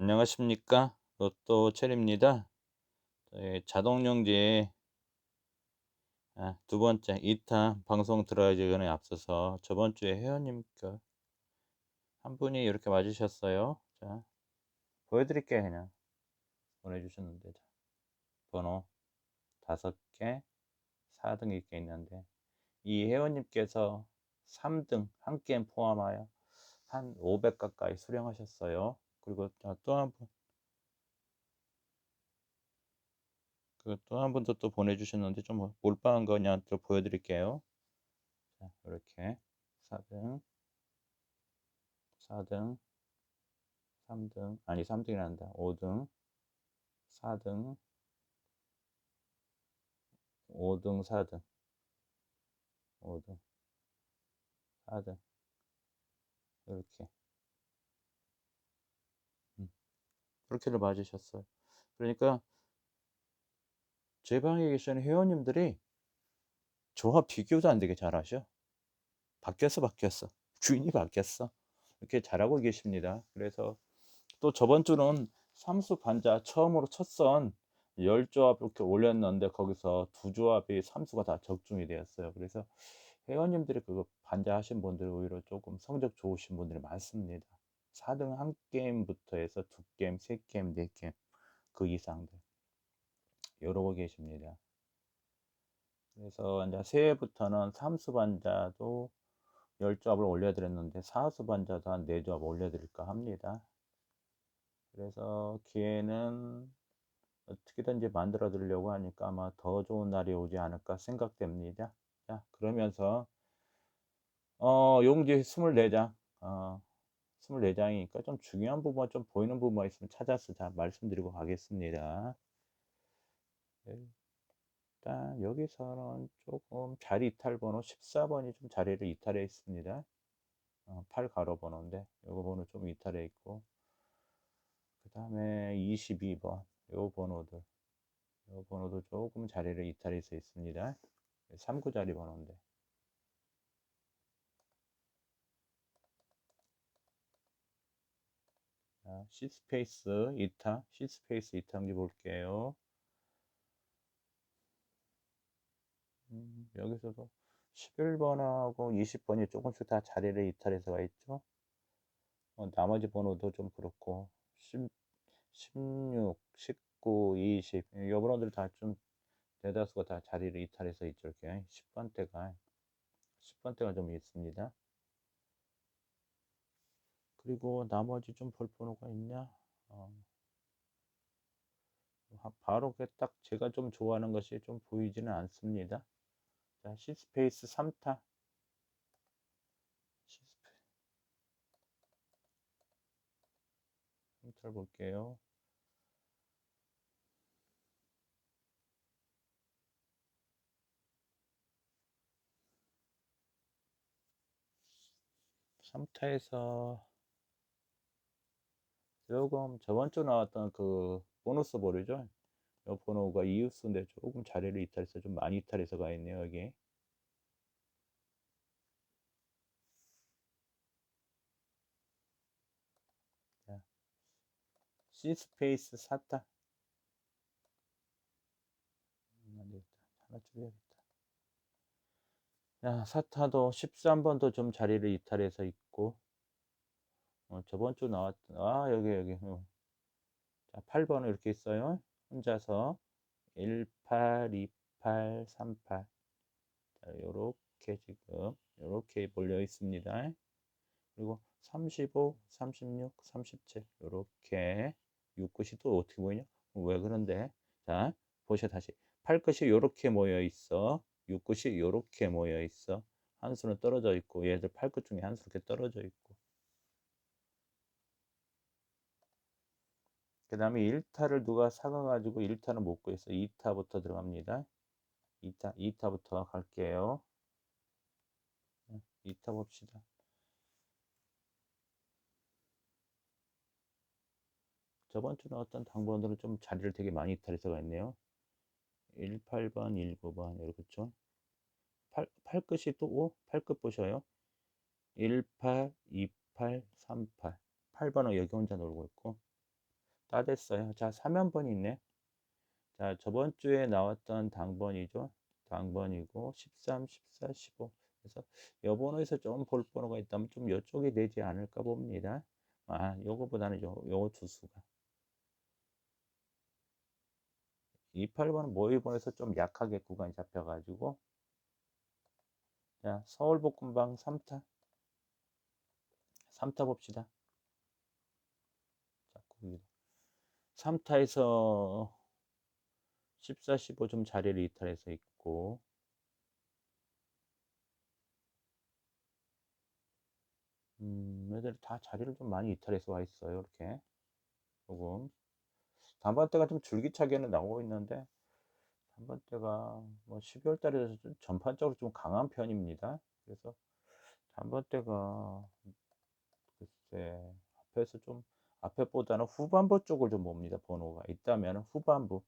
안녕하십니까 로또 체리입니다. 자동용지 아, 두 번째 2타 방송 들어가기 전에 앞서서 저번 주에 회원님께 한 분이 이렇게 와주셨어요. 자 보여드릴게요 그냥 보내주셨는데 자, 번호 다섯 개 4등 이렇게 있는데 이 회원님께서 3등 한 게임 포함하여 한 500 가까이 수령하셨어요. 그리고 또한 분, 그또한 분도 또 보내주셨는데 좀 몰빵한 거냐 또 보여드릴게요. 자, 이렇게. 4등, 4등, 3등, 아니 3등이 난다. 5등, 4등, 5등, 4등, 5등, 4등, 이렇게. 그렇게를 맞으셨어요. 그러니까 제 방에 계시는 회원님들이 저와 비교도 안 되게 잘하셔. 바뀌었어, 바뀌었어. 주인이 바뀌었어. 이렇게 잘하고 계십니다. 그래서 또 저번 주는 삼수 반자 처음으로 첫선 10조합 이렇게 올렸는데 거기서 두 조합이 삼수가 다 적중이 되었어요. 그래서 회원님들이 그거 반자 하신 분들이 오히려 조금 성적 좋으신 분들이 많습니다. 4등 한 게임부터 해서 두 게임, 세 게임, 네 게임 그 이상들 이러고 계십니다. 그래서 이제 새해부터는 삼수 반자도 10조합을 올려드렸는데 사수 반자도 한 4조합 올려드릴까 합니다. 그래서 기회는 어떻게든지 만들어 드리려고 하니까 아마 더 좋은 날이 오지 않을까 생각됩니다. 자, 그러면서 어, 용지 24장 어, 24장이니까 좀 중요한 부분, 좀 보이는 부분만 있으면 찾아서 다 말씀드리고 가겠습니다. 네. 일단 여기서는 조금 자리 이탈 번호 14번이 좀 자리를 이탈해 있습니다. 어, 8 가로 번호인데 요거 번호 좀 이탈해 있고 그 다음에 22번 요 번호들 요 번호도 조금 자리를 이탈해서 있습니다. 3구 자리 번호인데 자, C스페이스 2타, C스페이스 2타인지 볼게요. 음, 여기서도 11번하고 20번이 조금씩 다 자리를 이탈해서 가 있죠. 어, 나머지 번호도 좀 그렇고 10, 16, 19, 20, 이 번호들 다 좀 대다수가 다 자리를 이탈해서 있죠. 이렇게 10번대가 10번대가 좀 있습니다. 그리고 나머지 좀 볼 번호가 있냐? 어. 바로 딱 제가 좀 좋아하는 것이 좀 보이지는 않습니다. 자, C스페이스 3타. C스페이스 3타를 볼게요. 3타에서 조금 저번 주 나왔던 그 보너스 볼이죠. 이 번호가 이웃수인데 조금 자리를 이탈해서 좀 많이 이탈해서 가 있네요, 여기. 자, C 스페이스 4타. 음, 안 되겠다. 하나 줄여야겠다. 자, 사타도 13번도 좀 자리를 이탈해서 있고, 어, 저번 주 나왔던, 아, 여기, 여기. 어. 자, 8번은 이렇게 있어요. 혼자서 18, 28, 38. 자, 요렇게 지금, 요렇게 몰려 있습니다. 그리고 35, 36, 37. 요렇게. 6끝이 또 어떻게 보이냐? 왜 그런데? 자, 보셔 다시. 8끝이 요렇게 모여 있어. 6끝이 요렇게 모여 있어. 한 수는 떨어져 있고, 얘들 8끝 중에 한 수 이렇게 떨어져 있고. 그 다음에 1타를 누가 사가가지고 1타는 못 구했어. 2타부터 들어갑니다. 2타, 2타부터 갈게요. 2타 봅시다. 저번 주는 어떤 당번들은 좀 자리를 되게 많이 이탈해서가 있네요. 18번, 19번, 이렇죠. 8, 8끝이 또 5, 8끝 보셔요. 18, 28, 38. 8번은 여기 혼자 놀고 있고, 다 됐어요. 자, 3연번이 있네. 자, 저번 주에 나왔던 당번이죠. 당번이고 13, 14, 15. 그래서 요 번호에서 좀 볼 번호가 있다면 좀 이쪽이 되지 않을까 봅니다. 아, 요거보다는 요, 요 두수가. 28번은 모의번에서 좀 약하게 구간이 잡혀가지고 자 서울복근방 3타 3타 봅시다 자, 3타에서 14, 15 좀 자리를 이탈해서 있고. 음, 애들 다 자리를 좀 많이 이탈해서 와 있어요 이렇게. 조금. 단반대가 좀 줄기차게는 나오고 있는데 단반대가 뭐 12월 달에 전반적으로 좀 강한 편입니다. 그래서 단반대가 글쎄 앞에서 좀 앞에보다는 후반부 쪽을 좀 봅니다. 번호가 있다면 후반부.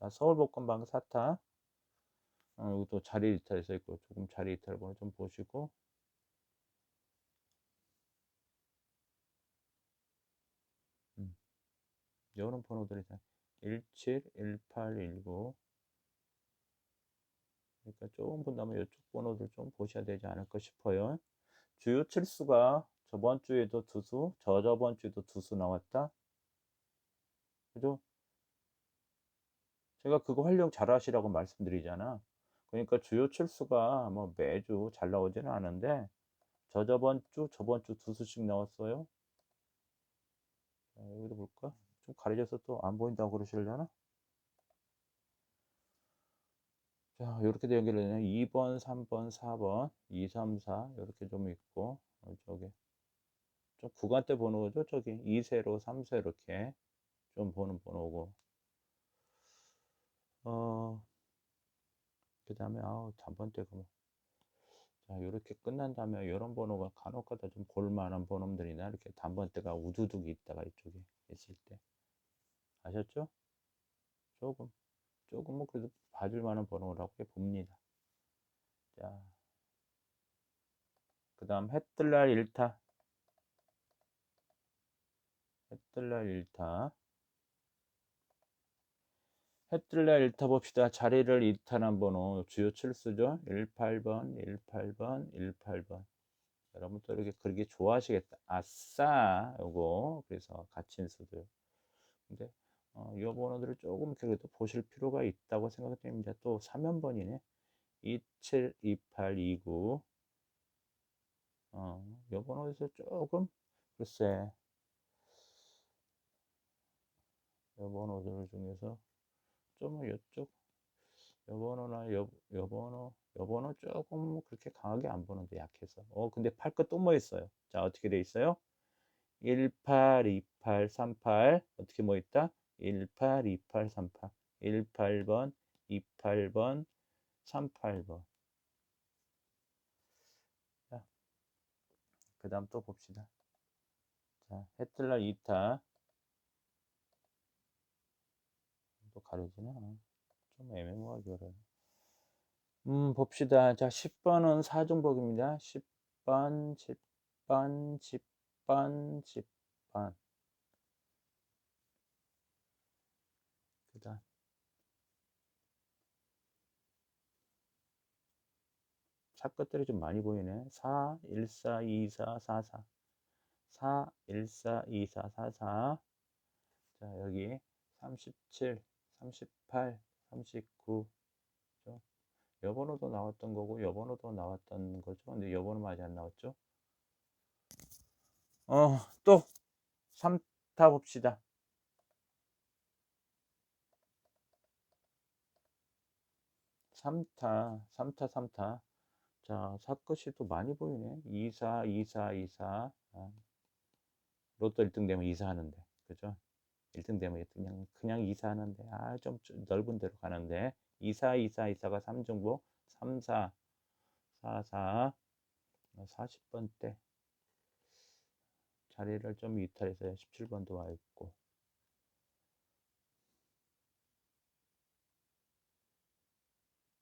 자, 서울복권방 사타. 어, 이것도 자리 이탈에서 있고 조금 자리 이탈 번호 좀 보시고 이런 번호들이 17, 18, 19 그러니까 조금 본다면 이쪽 번호들 좀 보셔야 되지 않을까 싶어요. 주요 칠수가 저번 주에도 두 수, 저저번 주에도 두 수 나왔다. 그죠? 제가 그거 활용 잘 하시라고 말씀드리잖아. 그러니까 주요 칠수가 뭐 매주 잘 나오지는 않은데 저저번 주, 저번 주 두 수씩 나왔어요. 자, 여기도 볼까? 좀 가려져서 또 안 보인다고 그러시려나? 자, 이렇게 연결되네요. 2번, 3번, 4번, 2, 3, 4 이렇게 좀 있고 저기 좀 구간대 번호죠. 저기 2세로, 3세 이렇게 좀 보는 번호고 어, 그 다음에 아우 단번대가 뭐 자, 이렇게 끝난 다음에 이런 번호가 간혹가다 좀 볼만한 번호들이나 이렇게 단번대가 우두둑이 있다가 이쪽에 있을 때 아셨죠? 조금 조금은 뭐 그래도 봐줄 만한 번호라고 봅니다. 자, 그 다음 해뜰날 1타 해뜰날 1타 해뜰날 1타 봅시다. 자리를 이탈한 번호 주요 칠수죠. 18번, 18번, 18번. 여러분 또 이렇게 그렇게 좋아하시겠다. 아싸! 요거 그래서 갇힌 수들. 근데 어, 이 번호들을 조금 그래도 보실 필요가 있다고 생각됩니다. 또 3연번이네. 27, 28, 29. 어, 이 번호에서 조금, 글쎄, 이 번호들 중에서 좀 이쪽, 이 번호나 요, 요 번호, 요 번호 조금 그렇게 강하게 안 보는데 약해서. 어, 근데 팔것또뭐 있어요? 자, 어떻게 돼 있어요? 18, 28, 38. 어떻게 뭐 있다? 18, 28, 38. 18번, 28번, 38번. 자, 그 다음 또 봅시다. 자, 해틀라 2타. 또 가려지나? 좀 애매모하게 어려워. 음, 봅시다. 자, 10번은 사중복입니다. 10번, 10번, 10번, 10번. 봅시다. 차 것들이 좀 많이 보이네. 4, 1, 4, 2, 4, 4, 4. 4, 1, 4, 2, 4, 4, 4. 자, 여기 37, 38, 39. 그죠? 여번호도 나왔던 거고, 여번호도 나왔던 거죠. 근데 여번호 아직 안 나왔죠? 어, 또 3타 봅시다. 3타, 3타, 3타. 자, 사것이 또 많이 보이네. 24, 24, 24. 아, 로또 1등 되면 2사 하는데. 그죠? 1등 되면 그냥, 그냥 2사 하는데. 아, 좀 넓은 데로 가는데. 24, 24, 24가 3중보. 3, 4, 4, 4. 40번 대. 자리를 좀 이탈해서 17번도 와 있고.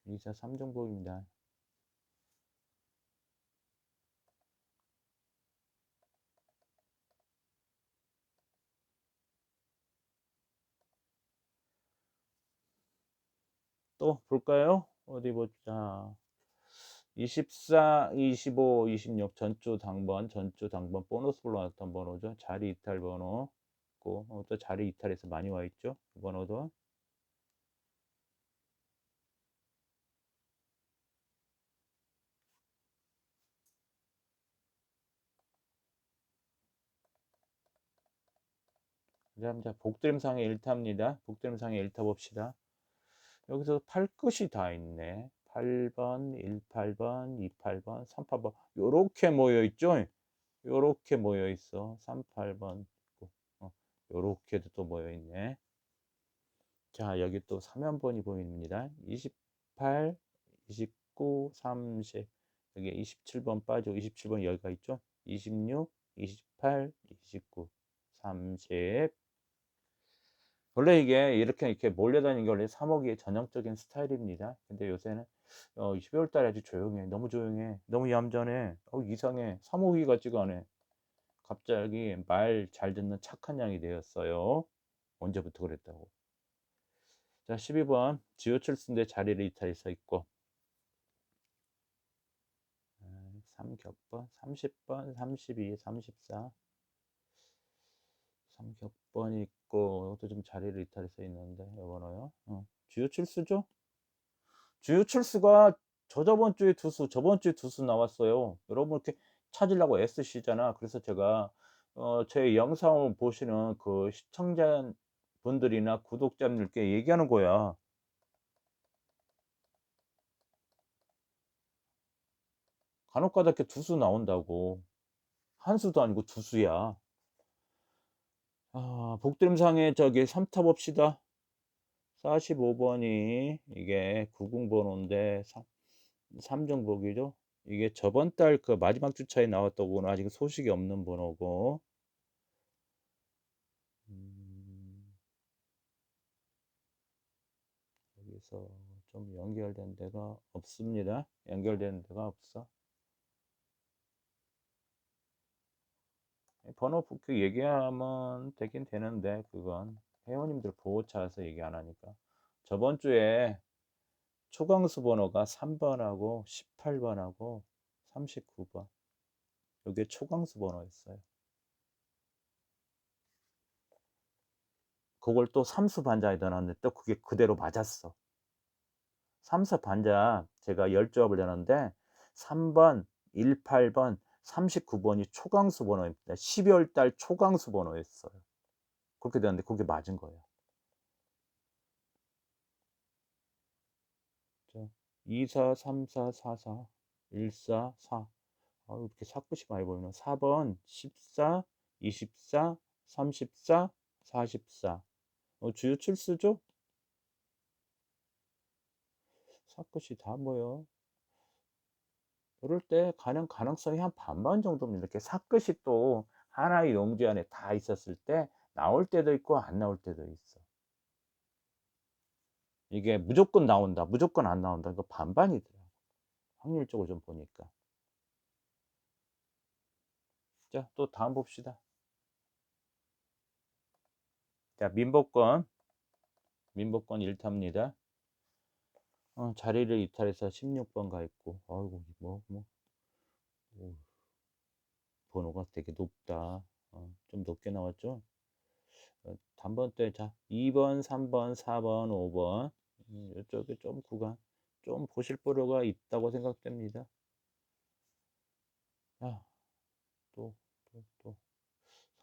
2사 3정복입니다. 또 볼까요? 어디 보자. 24, 25, 26 전주 당번, 전주 당번 보너스로 나왔던 번호죠. 자리 이탈 번호. 있고 어, 또 자리 이탈해서 많이 와 있죠. 이 번호도. 그다음 자 복드림상의 1타입니다. 복드림상의 1타 봅시다. 여기서 팔 끝이 다 있네. 8번, 18번, 28번, 38번 요렇게 모여 있죠. 요렇게 모여 있어. 38번 있고. 어, 요렇게도 또 모여 있네. 자, 여기 또 3연번이 보입니다. 28, 29, 30. 여기 27번 빠지고 27번 여기가 있죠. 26, 28, 29, 30. 원래 이게 이렇게 이렇게 몰려다니는 게 원래 3억이 전형적인 스타일입니다. 근데 요새는 어, 12월 달에 아주 조용해. 너무 조용해. 너무 얌전해. 어, 이상해. 3억이 같지가 않아. 갑자기 말 잘 듣는 착한 양이 되었어요. 언제부터 그랬다고. 자, 12번. 지오철수인데 자리를 이탈해 서 있고. 3격번, 30번, 32, 34. 3격번이 있고, 이것도 좀 자리를 이탈해서 있는데, 요번호요. 어. 주요 출수죠? 주요 출수가 저 저번 주에 두수, 저번 주에 두 수 나왔어요. 여러분 이렇게 찾으려고 애쓰시잖아. 그래서 제가 어, 제 영상을 보시는 그 시청자 분들이나 구독자님들께 얘기하는 거야. 간혹가다 이렇게 두 수 나온다고. 한 수도 아니고 두 수야. 아, 복드림상에 저기 3타 봅시다. 45번이 이게 90번호인데 3종 보기죠. 이게 저번 달 그 마지막 주차에 나왔다고는 아직 소식이 없는 번호고 음, 여기서 좀 연결된 데가 없습니다. 연결된 데가 없어. 번호 그 얘기하면 되긴 되는데 그건 회원님들 보호차에서 얘기 안 하니까. 저번 주에 초강수 번호가 3번하고 18번하고 39번. 이게 초강수 번호였어요. 그걸 또 삼수 반자에 넣었는데 또 그게 그대로 맞았어. 삼수 반자 제가 10조합을 넣었는데 3번 18번 39번이 초강수 번호입니다 12월 달 초강수 번호였어요 그렇게 되는데 그게 맞은 거예요. 2, 4, 3, 4, 4, 4, 1, 4, 4. 아, 이렇게 사끝이 많이 보이네. 4번, 14, 24, 34, 44. 어, 주요 출수죠? 사끝이 다 모여. 이럴 때 가능 가능성이 한 반반 정도면 이렇게 사끝이 또 하나의 용지 안에 다 있었을 때 나올 때도 있고 안 나올 때도 있어. 이게 무조건 나온다, 무조건 안 나온다. 이거 반반이더라. 확률적으로 좀 보니까. 자, 또 다음 봅시다. 자, 민복권. 민복권 1타입니다. 어, 자리를 이탈해서 16번 가 있고, 아이고, 뭐, 뭐, 오, 번호가 되게 높다. 어, 좀 높게 나왔죠? 어, 단번대 자 2번 3번 4번 5번. 음, 이쪽에 좀 구간 좀 보실 필요가 있다고 생각됩니다. 아, 또, 또, 또.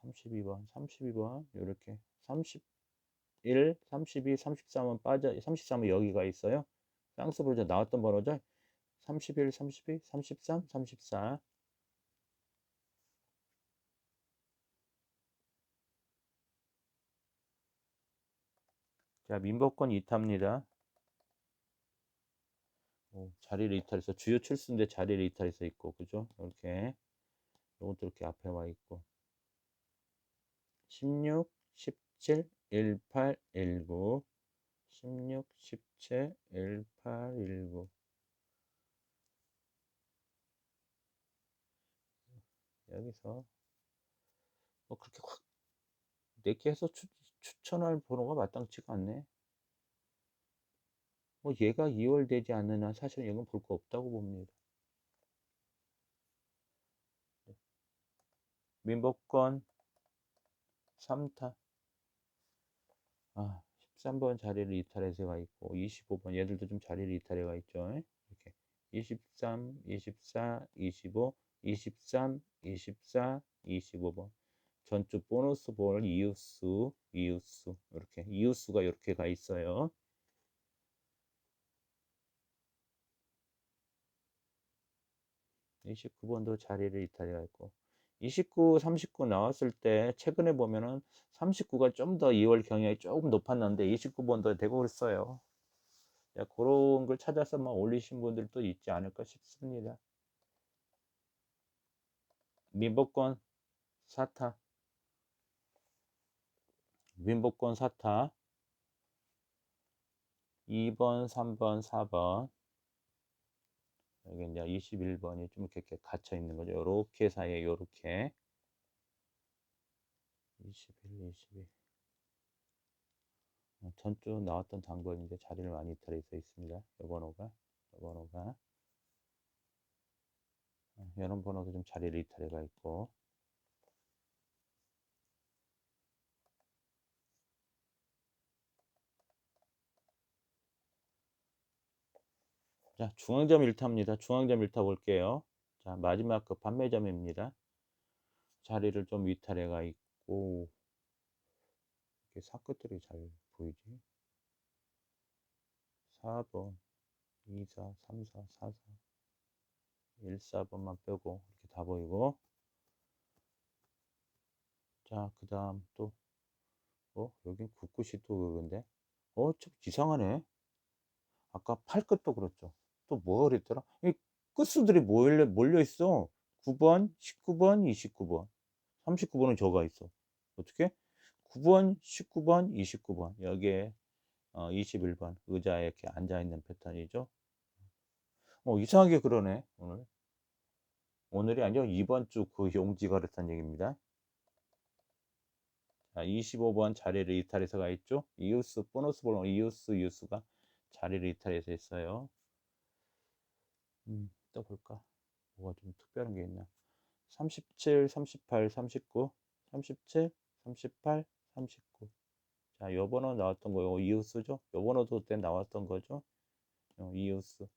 32번 32번 이렇게. 31 32 33은 빠져 33은 여기가 있어요 쌍스볼저 나왔던 번호죠? 31 32 33 34 자, 민법권 2타입니다. 오, 자리를 이탈해서 주요 출수인데 자리를 이탈해서 있고 그죠? 이렇게. 이것도 이렇게 앞에 와 있고. 16, 17, 18, 19 16, 17, 18, 19 여기서 뭐 그렇게 확 내게 해서 추, 추천할 번호가 마땅치가 않네. 뭐 얘가 2월 되지 않는 한 사실은 이건 볼 거 없다고 봅니다. 민법권 3타 아 13번 자리를 이탈해서 가 있고 25번 얘들도 좀 자리를 이탈해 가 있죠. 이렇게 23 24 25 23 24 25번. 전주 보너스 볼 이웃수 이웃수. 이렇게 이웃수가 이렇게 가 있어요. 29번도 자리를 이탈해 있고 29, 39 나왔을 때 최근에 보면은 39가 좀 더 2월 경향이 조금 높았는데 29번도 되고 그랬어요. 자, 그런 걸 찾아서만 올리신 분들도 있지 않을까 싶습니다. 민법권 사타 민법권 사타 2번, 3번, 4번 여기 이제 21번이 좀 이렇게 갇혀 있는 거죠. 요렇게 사이에 요렇게 21, 22 어, 전주 나왔던 단번인데 자리를 많이 이탈해서 있습니다. 요 번 호가 요 번 호가 어, 이런 번호도 좀 자리를 이탈해가 있고 자, 중앙점 1타입니다. 중앙점 1타 볼게요. 자, 마지막 그 판매점입니다. 자리를 좀 위탈해가 있고, 이렇게 사끝들이 잘 보이지? 4번, 2, 4, 3, 4, 4, 4, 1, 4번만 빼고, 이렇게 다 보이고, 자, 그 다음 또, 어, 여긴 굳굿이 또 그건데, 어, 좀 이상하네. 아까 팔끝도 그렇죠. 또 뭐가 그랬더라? 이 끝수들이 몰려, 몰려 있어. 9번, 19번, 29번. 39번은 저가 있어. 어떻게? 9번, 19번, 29번. 여기에 어, 21번 의자에 이렇게 앉아 있는 패턴이죠. 어, 이상하게 그러네, 오늘. 오늘이 아니죠. 이번 주 그 용지가 그랬다는 얘기입니다. 자, 25번 자리를 이탈해서 가 있죠. 이웃수, 보너스 볼로 이웃수, 이웃수가 자리를 이탈해서 했어요. 음, 또 볼까? 뭐가 좀 특별한 게 있나? 37, 38, 39, 37, 38, 39. 자, 요 번호 나왔던 거 요. 이웃수죠? 요 번호도 그때 나왔던 거죠? 어, 이웃수.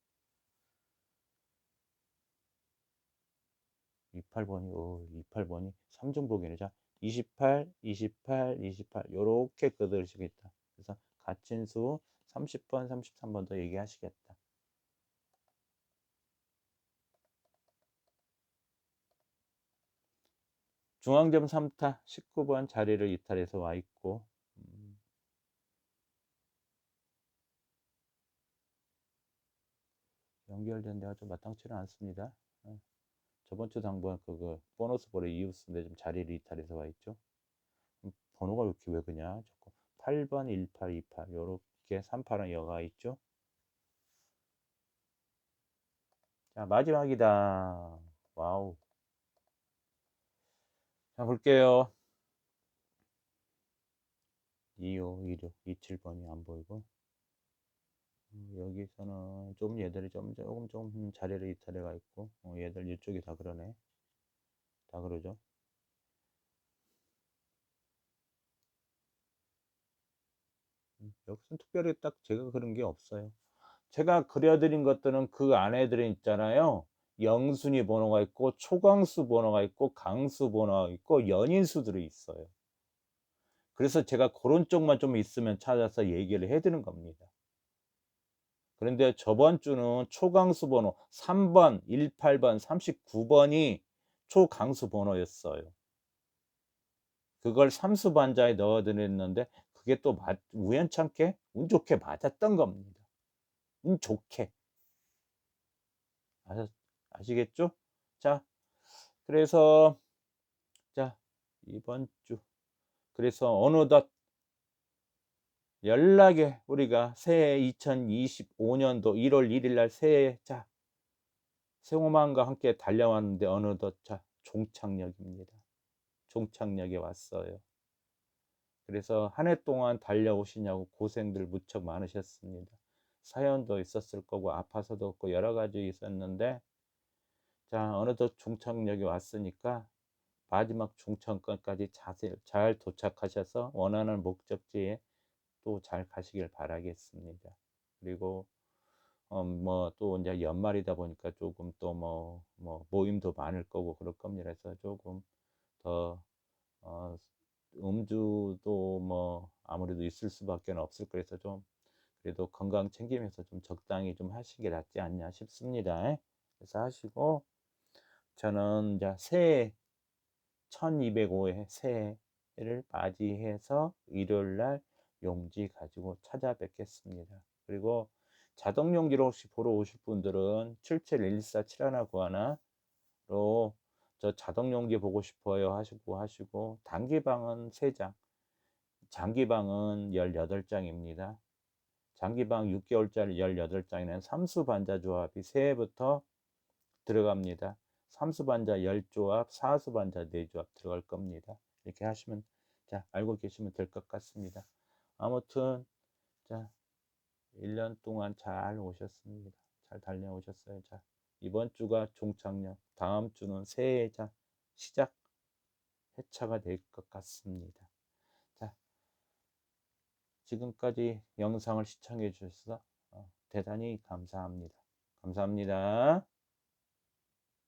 28번이, 오, 28번이 3중복이네. 자, 28, 28, 28. 요렇게 끄드시겠다. 그래서 가친수 30번, 33번 더 얘기하시겠다. 중앙점 3타 19번 자리를 이탈해서 와 있고 음. 연결된 데가 좀 마땅치는 않습니다. 어. 저번 주 당번 그거 보너스 볼의 이웃인데 좀 자리를 이탈해서 와 있죠. 음, 번호가 이렇게 왜 그냐? 자꾸 8번 1828 요렇게 38은 여가 있죠. 자 마지막이다. 와우. 자, 볼게요. 25, 26, 27번이 안 보이고. 음, 여기서는 좀 얘들이 좀 조금 조금 자리를 이탈해 가 있고 어, 얘들 이쪽이 다 그러네 다 그러죠 음, 여기서는 특별히 딱 제가 그런 게 없어요 제가 그려드린 것들은 그 안에 들어있잖아요 영순위 번호가 있고 초강수 번호가 있고 강수 번호가 있고 연인수들이 있어요. 그래서 제가 그런 쪽만 좀 있으면 찾아서 얘기를 해드는 겁니다. 그런데 저번 주는 초강수 번호 3번, 18번, 39번이 초강수 번호였어요. 그걸 삼수 반자에 넣어드렸는데 그게 또 우연찮게 운 좋게 맞았던 겁니다. 운 좋게. 아 시겠죠? 자, 그래서 자 이번 주 그래서 어느덧 연락에 우리가 새해 2025년도 1월 1일 날 새해 자 세호만과 함께 달려왔는데 어느덧 자 종착역입니다. 종착역에 왔어요. 그래서 한 해 동안 달려오시냐고 고생들 무척 많으셨습니다. 사연도 있었을 거고 아파서도 없고 여러 가지 있었는데 자 어느덧 중청역에 왔으니까 마지막 중청권까지 잘 도착하셔서 원하는 목적지에 또 잘 가시길 바라겠습니다. 그리고 어, 뭐또 이제 연말이다 보니까 조금 또뭐 뭐 모임도 많을 거고 그럴 겁니다. 그래서 조금 더 어, 음주도 뭐 아무래도 있을 수밖에 없을 거라서 좀 그래도 건강 챙기면서 좀 적당히 좀 하시는 게 낫지 않냐 싶습니다. 그래서 하시고 저는 이제 새해 1205회 새해를 맞이해서 일요일 날 용지 가지고 찾아뵙겠습니다. 그리고 자동 용지를 혹시 보러 오실 분들은 77147191로 저 자동 용지 보고 싶어요 하시고 하시고 단기방은 3장, 장기방은 18장입니다. 장기방 6개월짜리 18장에는 삼수 반자 조합이 새해부터 들어갑니다. 삼수 반자 10조합, 사수 반자 4조합 들어갈 겁니다. 이렇게 하시면 자, 알고 계시면 될 것 같습니다. 아무튼 자, 1년 동안 잘 오셨습니다. 잘 달려오셨어요. 자, 이번 주가 종착역, 다음 주는 새해 자 시작 회차가 될 것 같습니다. 자, 지금까지 영상을 시청해 주셔서 어, 대단히 감사합니다. 감사합니다.